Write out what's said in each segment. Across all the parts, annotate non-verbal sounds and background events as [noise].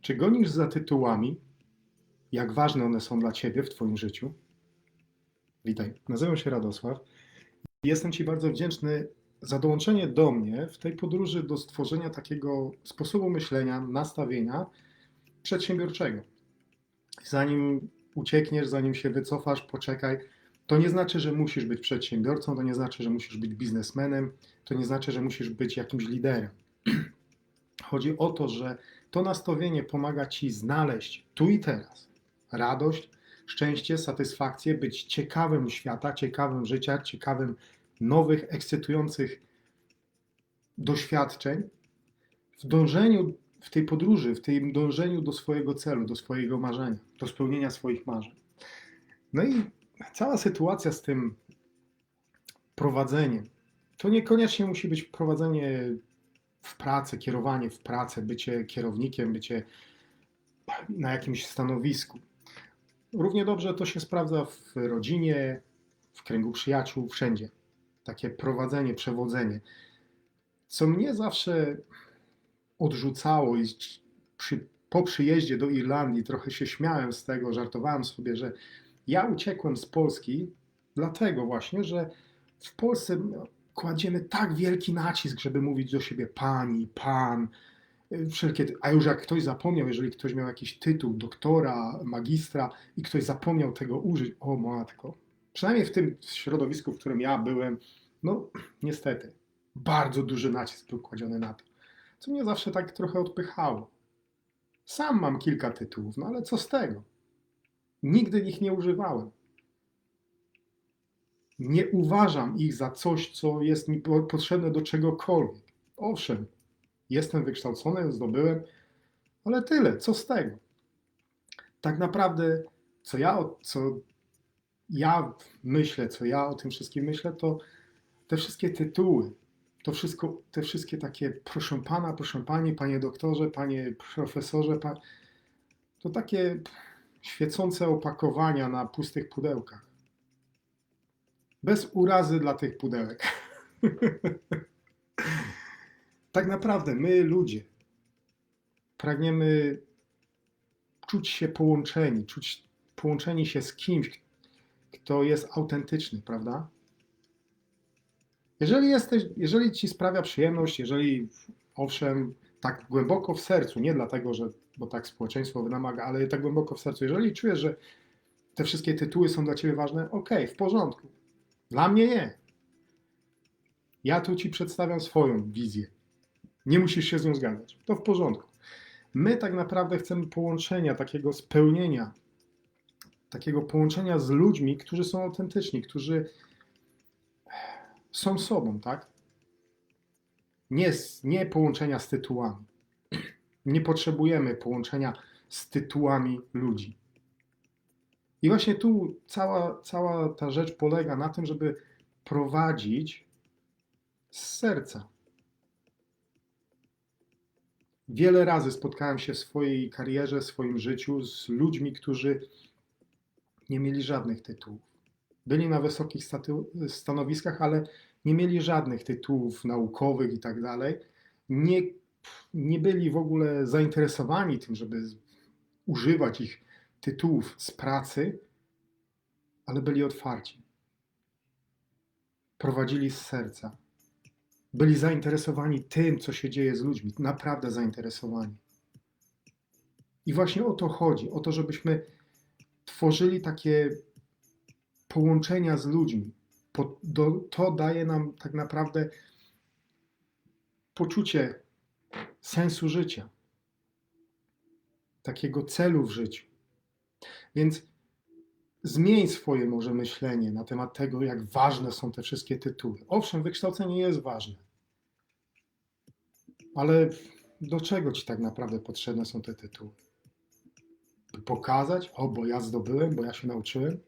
Czy gonisz za tytułami? Jak ważne one są dla Ciebie w Twoim życiu? Witaj, nazywam się Radosław. Jestem Ci bardzo wdzięczny za dołączenie do mnie w tej podróży do stworzenia takiego sposobu myślenia, nastawienia przedsiębiorczego. Zanim uciekniesz, zanim się wycofasz, poczekaj. To nie znaczy, że musisz być przedsiębiorcą, to nie znaczy, że musisz być biznesmenem, to nie znaczy, że musisz być jakimś liderem. [clears throat] Chodzi o to, że to nastawienie pomaga ci znaleźć tu i teraz radość, szczęście, satysfakcję, być ciekawym świata, ciekawym życia, ciekawym nowych, ekscytujących doświadczeń w dążeniu, w tej podróży, w tym dążeniu do swojego celu, do swojego marzenia, do spełnienia swoich marzeń. No i cała sytuacja z tym prowadzeniem, to niekoniecznie musi być prowadzenie w pracę, kierowanie w pracę, bycie kierownikiem, bycie na jakimś stanowisku. Równie dobrze to się sprawdza w rodzinie, w kręgu przyjaciół, wszędzie. Takie prowadzenie, przewodzenie. Co mnie zawsze odrzucało i przy, po przyjeździe do Irlandii trochę się śmiałem z tego, żartowałem sobie, że ja uciekłem z Polski dlatego właśnie, że w Polsce kładziemy tak wielki nacisk, żeby mówić do siebie pani, pan, wszelkie, a już jak ktoś zapomniał, jeżeli ktoś miał jakiś tytuł doktora, magistra i ktoś zapomniał tego użyć, o matko, przynajmniej w tym środowisku, w którym ja byłem, no niestety, bardzo duży nacisk był kładziony na to, co mnie zawsze tak trochę odpychało. Sam mam kilka tytułów, no ale co z tego? Nigdy ich nie używałem nie uważam ich za coś, co jest mi potrzebne do czegokolwiek. Owszem, jestem wykształcony, zdobyłem, ale tyle, co z tego? Tak naprawdę, co ja, co ja myślę, co ja o tym wszystkim myślę, to te wszystkie tytuły, to wszystko, te wszystkie takie proszę pana, proszę pani, panie doktorze, panie profesorze, to takie świecące opakowania na pustych pudełkach. Bez urazy dla tych pudełek. [laughs] tak naprawdę my, ludzie, pragniemy czuć się połączeni, czuć połączeni się z kimś, kto jest autentyczny, prawda? Jeżeli, jesteś, jeżeli ci sprawia przyjemność, jeżeli owszem, tak głęboko w sercu, nie dlatego, że bo tak społeczeństwo namaga, ale tak głęboko w sercu, jeżeli czujesz, że te wszystkie tytuły są dla ciebie ważne, okej, w porządku. Dla mnie nie. Ja tu ci przedstawiam swoją wizję. Nie musisz się z nią zgadzać. To w porządku. My tak naprawdę chcemy połączenia, takiego spełnienia, takiego połączenia z ludźmi, którzy są autentyczni, którzy są sobą, tak? Nie, nie połączenia z tytułami. Nie potrzebujemy połączenia z tytułami ludzi. I właśnie tu cała, cała ta rzecz polega na tym, żeby prowadzić z serca. Wiele razy spotkałem się w swojej karierze, w swoim życiu z ludźmi, którzy nie mieli żadnych tytułów. Byli na wysokich stanowiskach, ale nie mieli żadnych tytułów naukowych i tak dalej. Nie, nie byli w ogóle zainteresowani tym, żeby używać ich tytułów z pracy, ale byli otwarci. Prowadzili z serca. Byli zainteresowani tym, co się dzieje z ludźmi, naprawdę zainteresowani. I właśnie o to chodzi, o to, żebyśmy tworzyli takie połączenia z ludźmi. To daje nam tak naprawdę poczucie sensu życia, takiego celu w życiu. Więc zmień swoje może myślenie na temat tego, jak ważne są te wszystkie tytuły. Owszem, wykształcenie jest ważne, ale do czego ci tak naprawdę potrzebne są te tytuły? By pokazać, o, bo ja zdobyłem, bo ja się nauczyłem?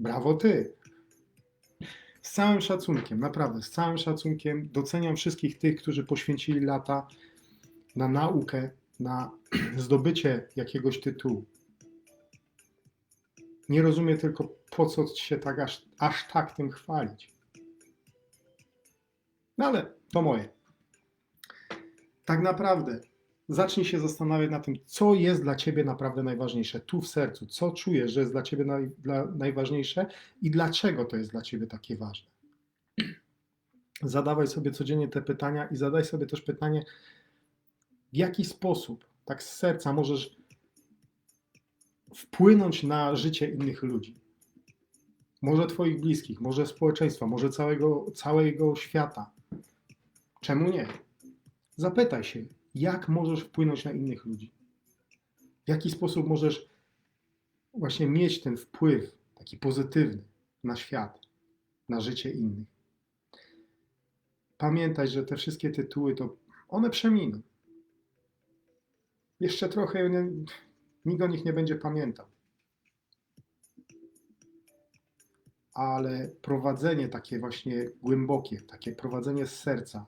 Brawo ty! Z całym szacunkiem, naprawdę, z całym szacunkiem doceniam wszystkich tych, którzy poświęcili lata na naukę, na [clears throat] zdobycie jakiegoś tytułu. Nie rozumie tylko, po co się tak aż, aż tak tym chwalić. No ale to moje. Tak naprawdę zacznij się zastanawiać nad tym, co jest dla ciebie naprawdę najważniejsze, tu w sercu, co czujesz, że jest dla ciebie naj, dla, najważniejsze i dlaczego to jest dla ciebie takie ważne. Zadawaj sobie codziennie te pytania i zadaj sobie też pytanie, w jaki sposób, tak z serca, możesz wpłynąć na życie innych ludzi. Może Twoich bliskich, może społeczeństwa, może całego, całego świata. Czemu nie? Zapytaj się, jak możesz wpłynąć na innych ludzi? W jaki sposób możesz właśnie mieć ten wpływ taki pozytywny na świat, na życie innych? Pamiętaj, że te wszystkie tytuły to one przeminą. Jeszcze trochę nikt o nich nie będzie pamiętał. Ale prowadzenie takie właśnie głębokie, takie prowadzenie z serca,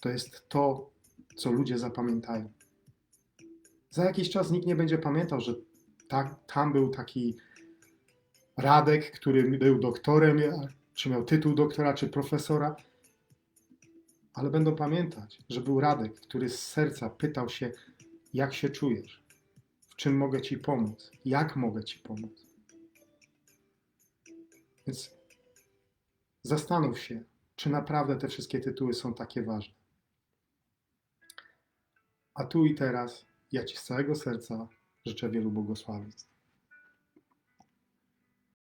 to jest to, co ludzie zapamiętają. Za jakiś czas nikt nie będzie pamiętał, że ta, tam był taki Radek, który był doktorem, czy miał tytuł doktora, czy profesora, ale będą pamiętać, że był Radek, który z serca pytał się, jak się czujesz, w czym mogę Ci pomóc, jak mogę Ci pomóc. Więc zastanów się, czy naprawdę te wszystkie tytuły są takie ważne. A tu i teraz ja Ci z całego serca życzę wielu błogosławieństw.